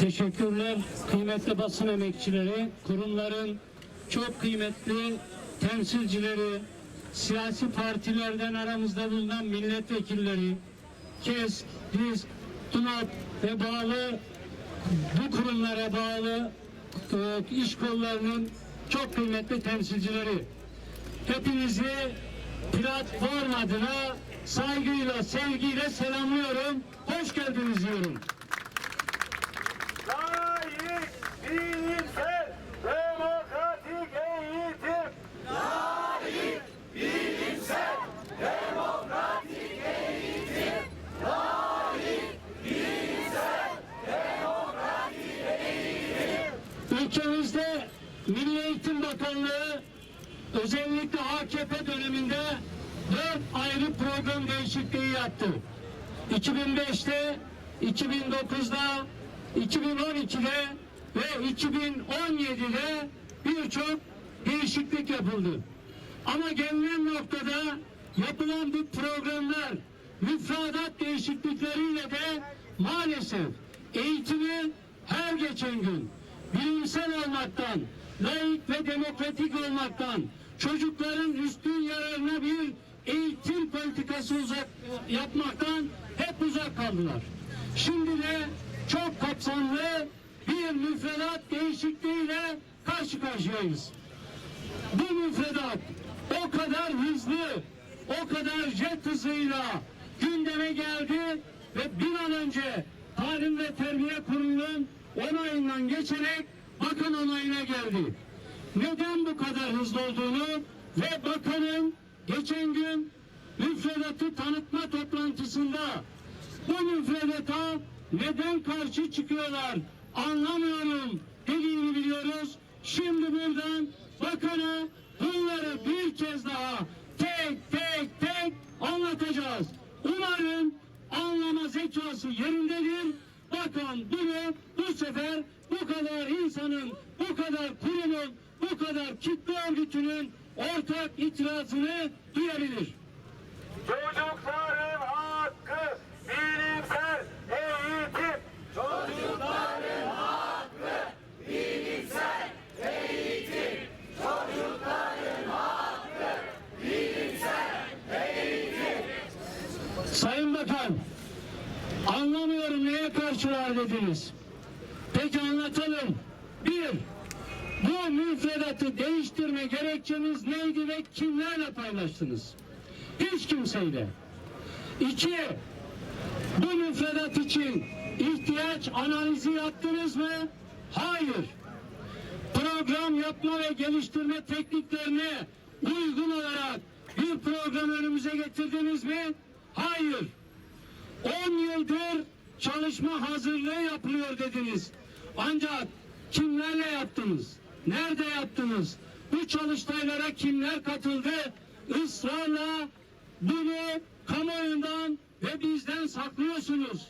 Teşekkürler kıymetli basın emekçileri, kurumların çok kıymetli temsilcileri, siyasi partilerden aramızda bulunan milletvekilleri, KES, DİSK, TUNAP ve bağlı bu kurumlara bağlı e, iş kollarının çok kıymetli temsilcileri. Hepinizi platform adına saygıyla, sevgiyle selamlıyorum. Hoş geldiniz diyorum. Layık, bilimsel, demokratik eğitim. Ülkemizde Milli Eğitim Bakanlığı özellikle AKP döneminde dört ayrı program değişikliği yaptı. 2005'te, 2009'da, 2012'de ve 2017'de birçok değişiklik yapıldı. Ama gelinen noktada yapılan bu programlar müfredat değişiklikleriyle de maalesef eğitimi her geçen gün bilimsel olmaktan, layık ve demokratik olmaktan, çocukların üstün yararına bir eğitim politikası uzak yapmaktan hep uzak kaldılar. Şimdi de çok kapsamlı bir müfredat değişikliğiyle karşı karşıyayız. Bu müfredat o kadar hızlı, o kadar jet hızıyla gündeme geldi ve bir an önce Talim ve Terbiye Kurulu'nun onayından geçerek bakan onayına geldi. Neden bu kadar hızlı olduğunu ve bakanın geçen gün müfredatı tanıtma toplantısında bu müfredata neden karşı çıkıyorlar anlamıyorum dediğini biliyoruz. Şimdi buradan bakana bunları bir kez daha tek tek tek anlatacağız. Umarım anlama zekası yerindedir. Bakan bunu bu sefer bu kadar insanın, bu kadar kurumun, bu kadar kitle örgütünün ortak itirazını duyabilir. Çocukların hakkı, bilimsel eğitim. Çocukların hakkı, bilimsel eğitim. Çocukların hakkı, bilimsel eğitim. Sayın Bakan, anlamıyorum neye karşılar dediniz. Peki anlatalım. Bu müfredatı değiştirme gerekçeniz neydi ve kimlerle paylaştınız? Hiç kimseyle. İki, bu müfredat için ihtiyaç analizi yaptınız mı? Hayır. Program yapma ve geliştirme tekniklerine uygun olarak bir program önümüze getirdiniz mi? Hayır. 10 yıldır çalışma hazırlığı yapılıyor dediniz. Ancak kimlerle yaptınız? Nerede yaptınız? Bu çalıştaylara kimler katıldı? Israrla bunu kamuoyundan ve bizden saklıyorsunuz.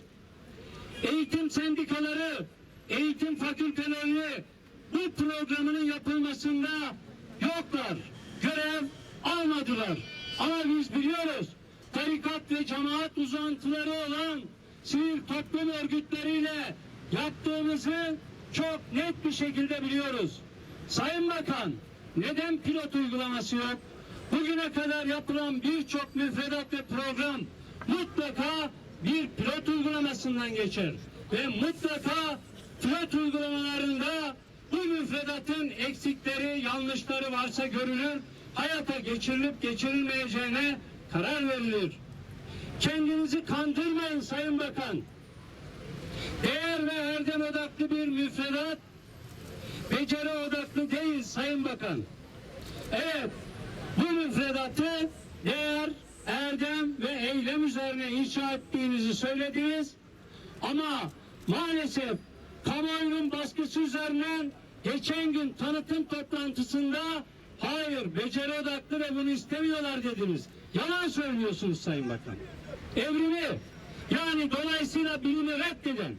Eğitim sendikaları, eğitim fakülteleri bu programının yapılmasında yoklar. Görev almadılar. Ama biz biliyoruz tarikat ve cemaat uzantıları olan sivil toplum örgütleriyle yaptığımızı çok net bir şekilde biliyoruz. Sayın Bakan, neden pilot uygulaması yok? Bugüne kadar yapılan birçok müfredat ve program mutlaka bir pilot uygulamasından geçer. Ve mutlaka pilot uygulamalarında bu müfredatın eksikleri, yanlışları varsa görülür, hayata geçirilip geçirilmeyeceğine karar verilir. Kendinizi kandırmayın Sayın Bakan. Değer ve erdem odaklı bir müfredat, beceri odaklı değil Sayın Bakan. Evet, bu müfredatı değer, erdem ve eylem üzerine inşa ettiğinizi söylediniz. Ama maalesef kamuoyunun baskısı üzerinden geçen gün tanıtım toplantısında hayır beceri odaklı ve bunu istemiyorlar dediniz. Yalan söylüyorsunuz Sayın Bakan. Evrimi yani dolayısıyla bilimi reddeden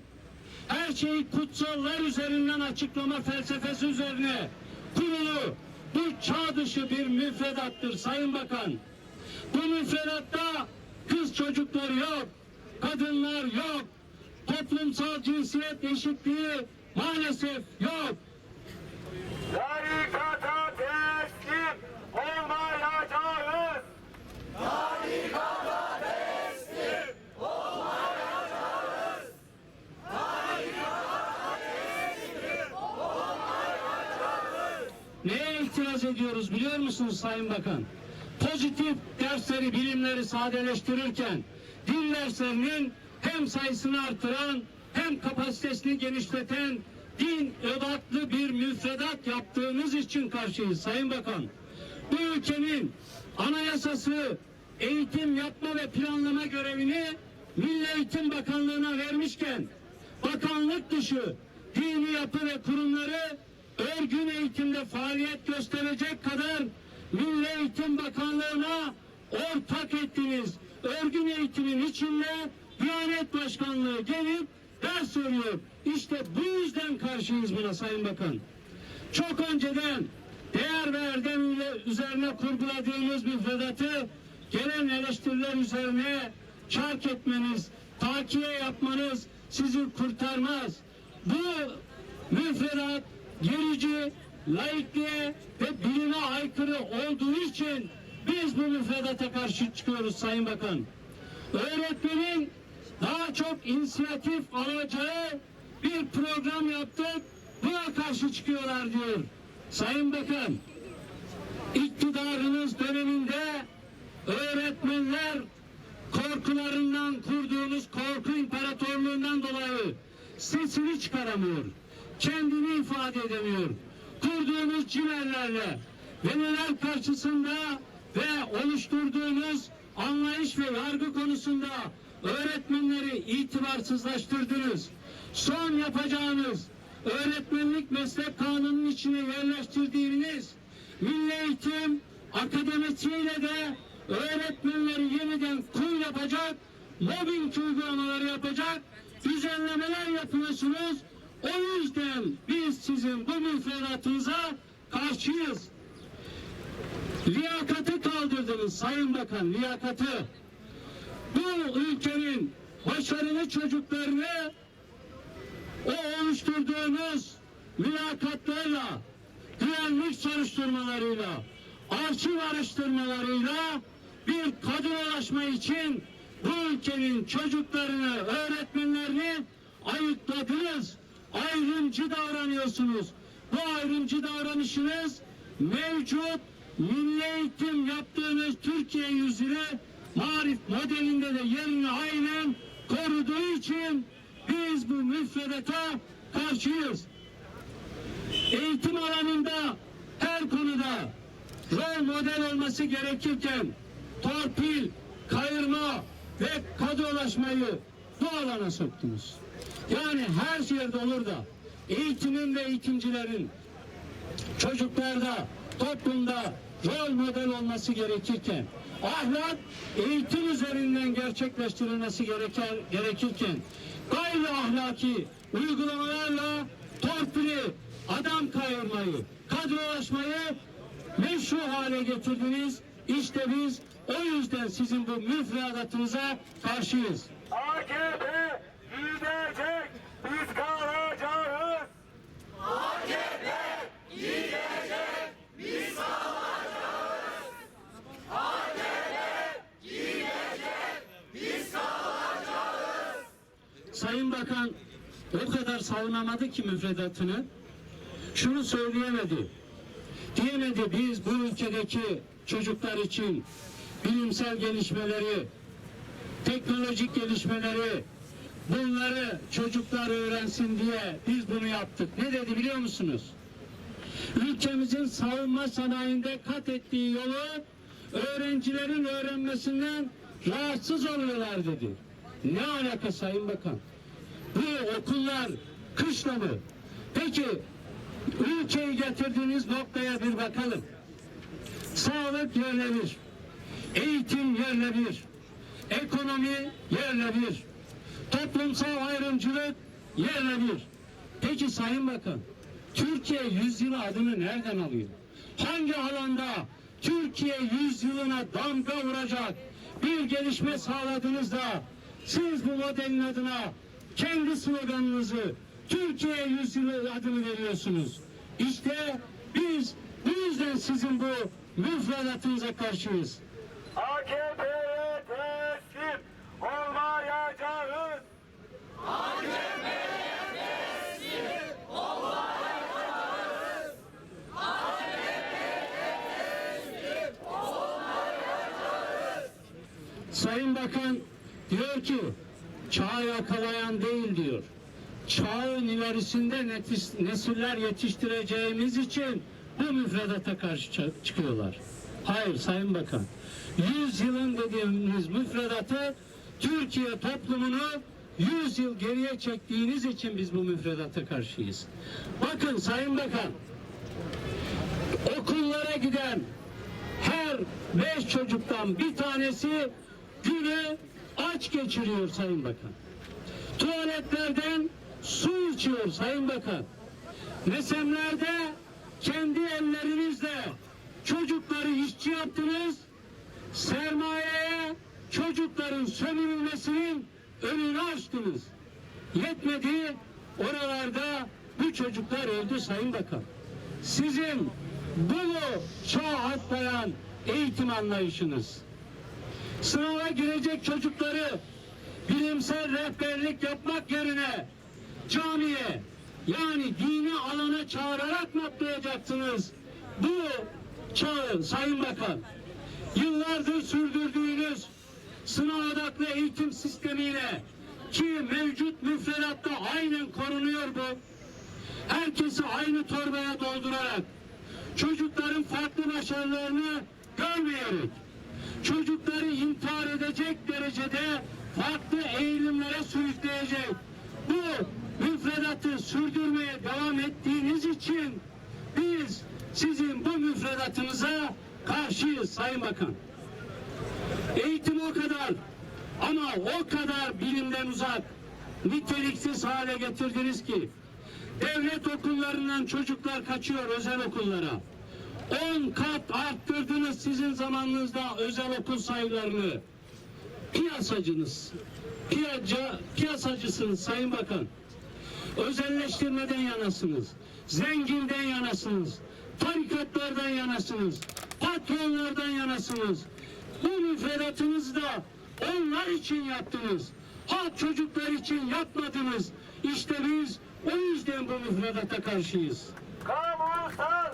her şeyi kutsallar üzerinden açıklama felsefesi üzerine kurulu bu çağ dışı bir müfredattır Sayın Bakan. Bu müfredatta kız çocukları yok, kadınlar yok. Toplumsal cinsiyet eşitliği maalesef yok. Tarikata ediyoruz biliyor musunuz Sayın Bakan? Pozitif dersleri, bilimleri sadeleştirirken dil derslerinin hem sayısını artıran hem kapasitesini genişleten din odaklı bir müfredat yaptığınız için karşıyız Sayın Bakan. Bu ülkenin anayasası eğitim yapma ve planlama görevini Milli Eğitim Bakanlığı'na vermişken bakanlık dışı dini yapı ve kurumları örgün eğitimde faaliyet gösterecek kadar Milli Eğitim Bakanlığı'na ortak ettiniz. Örgün eğitimin içinde Diyanet Başkanlığı gelip ders veriyor. İşte bu yüzden karşıyız buna Sayın Bakan. Çok önceden değer ve erdem üzerine kurguladığımız müfredatı gelen eleştiriler üzerine çark etmeniz, takiye yapmanız sizi kurtarmaz. Bu müfredat gerici, laikliğe ve bilime aykırı olduğu için biz bu müfredata karşı çıkıyoruz Sayın Bakan. Öğretmenin daha çok inisiyatif alacağı bir program yaptık, buna karşı çıkıyorlar diyor. Sayın Bakan, iktidarınız döneminde öğretmenler korkularından kurduğunuz korku imparatorluğundan dolayı sesini çıkaramıyor. Kendini ifade edemiyor. Kurduğunuz cimerlerle veliler karşısında ve oluşturduğunuz anlayış ve yargı konusunda öğretmenleri itibarsızlaştırdınız. Son yapacağınız öğretmenlik meslek kanunun içine yerleştirdiğiniz Milli Eğitim Akademisiyle de öğretmenleri yeniden kul yapacak, mobbing uygulamaları yapacak, düzenlemeler yapıyorsunuz. O yüzden biz sizin bu müfredatınıza karşıyız. Liyakatı kaldırdınız Sayın Bakan, liyakatı. Bu ülkenin başarılı çocuklarını o oluşturduğunuz mülakatlarla, güvenlik soruşturmalarıyla, arşiv araştırmalarıyla bir kadrolaşma için bu ülkenin çocuklarını, öğretmenlerini ayıkladınız. Ayrımcı davranıyorsunuz. Bu ayrımcı davranışınız mevcut milli eğitim yaptığınız Türkiye yüzüne marif modelinde de yerini aynen koruduğu için biz bu müfredata karşıyız. Eğitim alanında her konuda rol model olması gerekirken torpil, kayırma ve kadrolaşmayı bu alana soktunuz. Yani her yerde olur da eğitimin ve eğitimcilerin çocuklarda, toplumda rol model olması gerekirken, ahlak eğitim üzerinden gerçekleştirilmesi gereken, gerekirken, gayri ahlaki uygulamalarla torpili, adam kayırmayı, kadrolaşmayı meşru hale getirdiniz. İşte biz o yüzden sizin bu müfredatınıza karşıyız. AKP Bakan o kadar savunamadı ki müfredatını. Şunu söyleyemedi. Diyemedi biz bu ülkedeki çocuklar için bilimsel gelişmeleri, teknolojik gelişmeleri, bunları çocuklar öğrensin diye biz bunu yaptık. Ne dedi biliyor musunuz? Ülkemizin savunma sanayinde kat ettiği yolu öğrencilerin öğrenmesinden rahatsız oluyorlar dedi. Ne alaka Sayın Bakan? Bu okullar kışla mı? Peki ülkeyi getirdiğiniz noktaya bir bakalım. Sağlık yerle bir. Eğitim yerle bir. Ekonomi yerle bir. Toplumsal ayrımcılık yerle bir. Peki Sayın Bakan, Türkiye yüzyılı adını nereden alıyor? Hangi alanda Türkiye yüzyılına damga vuracak bir gelişme sağladınız da siz bu modelin adına kendi sloganınızı Türkiye yüzyılı adını veriyorsunuz. İşte biz bu yüzden sizin bu müfredatınıza karşıyız. AKP'ye teslim olmayacağız. Sayın Bakan diyor ki çağı yakalayan değil diyor. Çağın ilerisinde netis- nesiller yetiştireceğimiz için bu müfredata karşı çıkıyorlar. Hayır Sayın Bakan. 100 yılın dediğimiz müfredatı Türkiye toplumunu 100 yıl geriye çektiğiniz için biz bu müfredata karşıyız. Bakın Sayın Bakan okullara giden her beş çocuktan bir tanesi günü aç geçiriyor Sayın Bakan. Tuvaletlerden su içiyor Sayın Bakan. Nesemlerde kendi ellerinizle çocukları işçi yaptınız. Sermayeye çocukların sömürülmesinin önünü açtınız. Yetmedi oralarda bu çocuklar öldü Sayın Bakan. Sizin bu mu çağ atlayan eğitim anlayışınız? Sınava girecek çocukları bilimsel rehberlik yapmak yerine camiye yani dini alana çağırarak mı atlayacaksınız? Bu çağı Sayın Bakan yıllardır sürdürdüğünüz sınav odaklı eğitim sistemiyle ki mevcut müfredatta aynen korunuyor bu. Herkesi aynı torbaya doldurarak çocukların farklı başarılarını görmeyerek çocukları intihar edecek derecede farklı eğilimlere sürükleyecek bu müfredatı sürdürmeye devam ettiğiniz için biz sizin bu müfredatınıza karşıyız Sayın Bakan. Eğitim o kadar ama o kadar bilimden uzak, niteliksiz hale getirdiniz ki devlet okullarından çocuklar kaçıyor özel okullara. 10 kat arttırdınız sizin zamanınızda özel okul sayılarını. Piyasacınız, piyaca, piyasacısınız Sayın Bakan. Özelleştirmeden yanasınız. Zenginden yanasınız. Tarikatlardan yanasınız. Patronlardan yanasınız. Bu müfredatınızı da onlar için yaptınız. Halk çocuklar için yapmadınız. İşte biz o yüzden bu müfredata karşıyız. Kamusal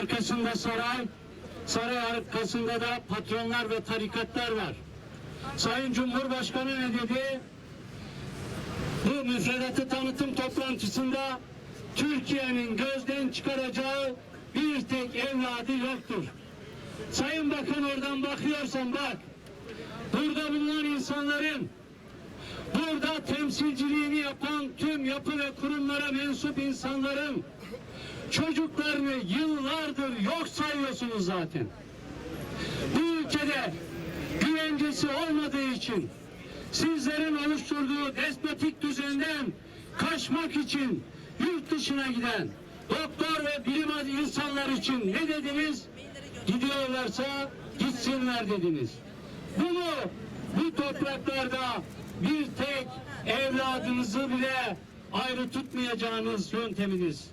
Arkasında saray, saray arkasında da patronlar ve tarikatlar var. Sayın Cumhurbaşkanı ne dedi? Bu müfredatı tanıtım toplantısında Türkiye'nin gözden çıkaracağı bir tek evladı yoktur. Sayın Bakan oradan bakıyorsan bak. Burada bulunan insanların Burada temsilciliğini yapan tüm yapı ve kurumlara mensup insanların çocuklarını yıllardır yok sayıyorsunuz zaten. Bu ülkede güvencesi olmadığı için sizlerin oluşturduğu despotik düzenden kaçmak için yurt dışına giden doktor ve bilim insanlar için ne dediniz? Gidiyorlarsa gitsinler dediniz. Bunu bu topraklarda bir tek evladınızı bile ayrı tutmayacağınız yönteminiz.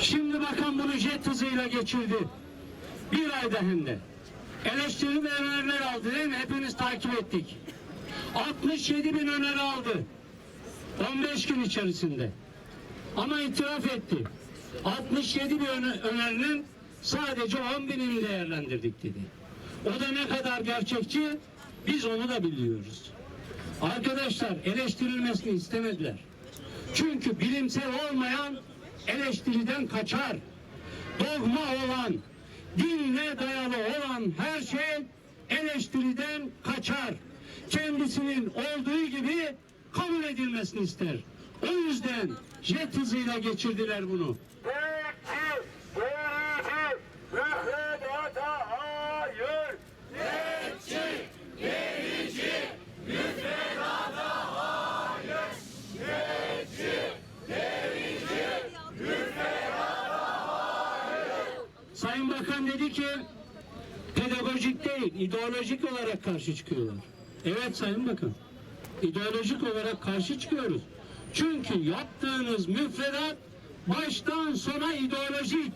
Şimdi bakan bunu jet hızıyla geçirdi. Bir ayda hem de. Eleştiri ve öneriler aldı değil mi? Hepiniz takip ettik. 67 bin öneri aldı. 15 gün içerisinde. Ama itiraf etti. 67 bin öne- önerinin sadece 10 binini değerlendirdik dedi. O da ne kadar gerçekçi biz onu da biliyoruz. Arkadaşlar eleştirilmesini istemediler. Çünkü bilimsel olmayan eleştiriden kaçar. Dogma olan, dinle dayalı olan her şey eleştiriden kaçar. Kendisinin olduğu gibi kabul edilmesini ister. O yüzden jet hızıyla geçirdiler bunu. Bekçi, gerici, müfredata hayır. Sayın Ki pedagojik değil, ideolojik olarak karşı çıkıyorlar. Evet Sayın Bakan, ideolojik olarak karşı çıkıyoruz. Çünkü yaptığınız müfredat baştan sona ideolojik.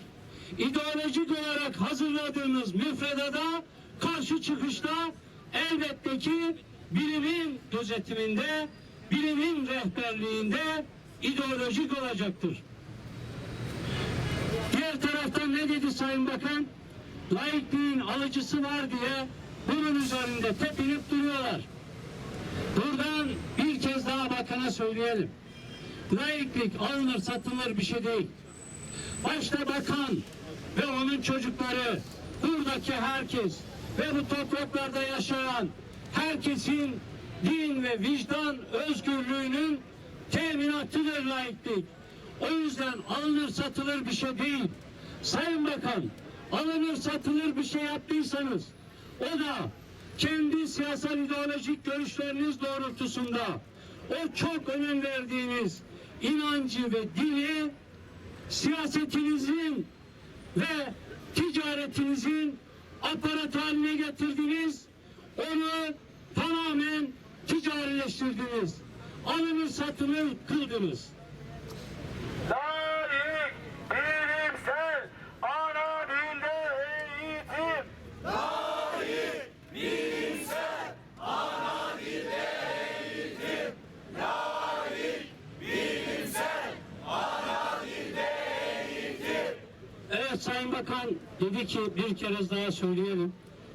İdeolojik olarak hazırladığınız müfredada karşı çıkışta elbette ki bilimin gözetiminde, bilimin rehberliğinde ideolojik olacaktır. Diğer taraftan ne dedi Sayın Bakan? Laikliğin alıcısı var diye bunun üzerinde tepinip duruyorlar. Buradan bir kez daha bakana söyleyelim. Laiklik alınır satılır bir şey değil. Başta bakan ve onun çocukları, buradaki herkes ve bu topraklarda yaşayan herkesin din ve vicdan özgürlüğünün teminatıdır laiklik. O yüzden alınır satılır bir şey değil. Sayın Bakan, alınır satılır bir şey yaptıysanız o da kendi siyasal ideolojik görüşleriniz doğrultusunda o çok önem verdiğiniz inancı ve dini siyasetinizin ve ticaretinizin aparat haline getirdiniz. Onu tamamen ticarileştirdiniz. Alınır satılır kıldınız. Layık, bilimsel, ana dilde eğitim. Evet Sayın Bakan dedi ki bir kere daha söyleyelim.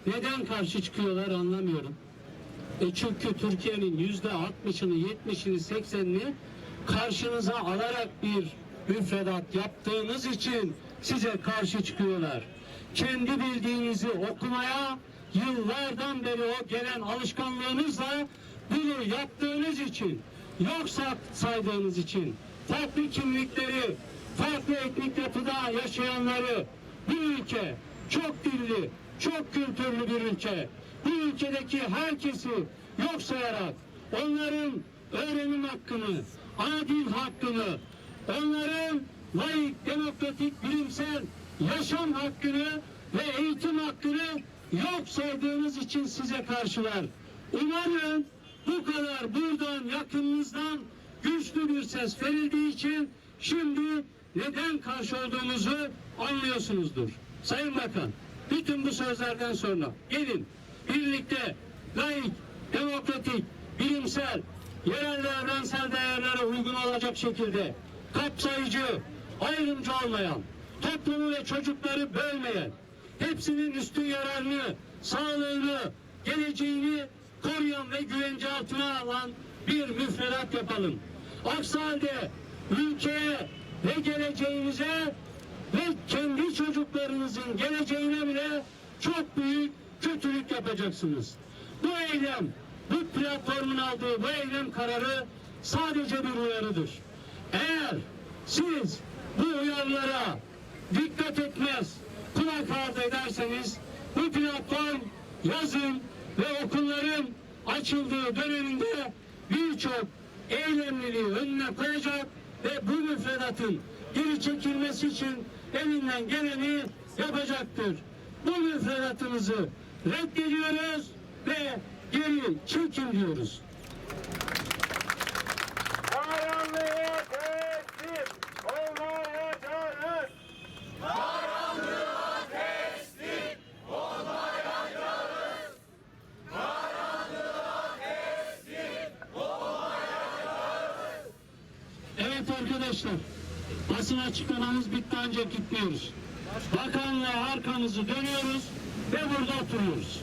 Neden karşı çıkıyorlar anlamıyorum. E çünkü Türkiye'nin yüzde altmışını, yetmişini, seksenini karşınıza alarak bir müfredat yaptığınız için size karşı çıkıyorlar. Kendi bildiğinizi okumaya yıllardan beri o gelen alışkanlığınızla bunu yaptığınız için, yoksa saydığınız için, farklı kimlikleri, farklı etnik yapıda yaşayanları bu ülke çok dilli, çok kültürlü bir ülke. Bu ülkedeki herkesi yok sayarak onların öğrenim hakkını, ana dil hakkını, onların layık, demokratik, bilimsel yaşam hakkını ve eğitim hakkını yok saydığınız için size karşılar. Umarım bu kadar buradan yakınınızdan güçlü bir ses verildiği için şimdi neden karşı olduğumuzu anlıyorsunuzdur. Sayın Bakan, bütün bu sözlerden sonra gelin birlikte layık, demokratik, bilimsel, yerel ve evrensel değerlere uygun olacak şekilde kapsayıcı, ayrımcı olmayan, toplumu ve çocukları bölmeyen, hepsinin üstün yararını, sağlığını, geleceğini koruyan ve güvence altına alan bir müfredat yapalım. Aksi halde ülkeye ve geleceğinize ve kendi çocuklarınızın geleceğine bile çok büyük kötülük yapacaksınız. Bu eylem, bu platformun aldığı bu eylem kararı sadece bir uyarıdır. Eğer siz bu uyarılara dikkat etmez, kulak ardı ederseniz bu platform yazın ve okulların açıldığı döneminde birçok eylemliliği önüne koyacak ve bu müfredatın geri çekilmesi için elinden geleni yapacaktır. Bu müfredatınızı reddediyoruz ve geri çekin diyoruz. Arkadaşlar, basın açıklamamız bitti ancak gitmiyoruz. Bakanlığa arkamızı dönüyoruz ve burada oturuyoruz.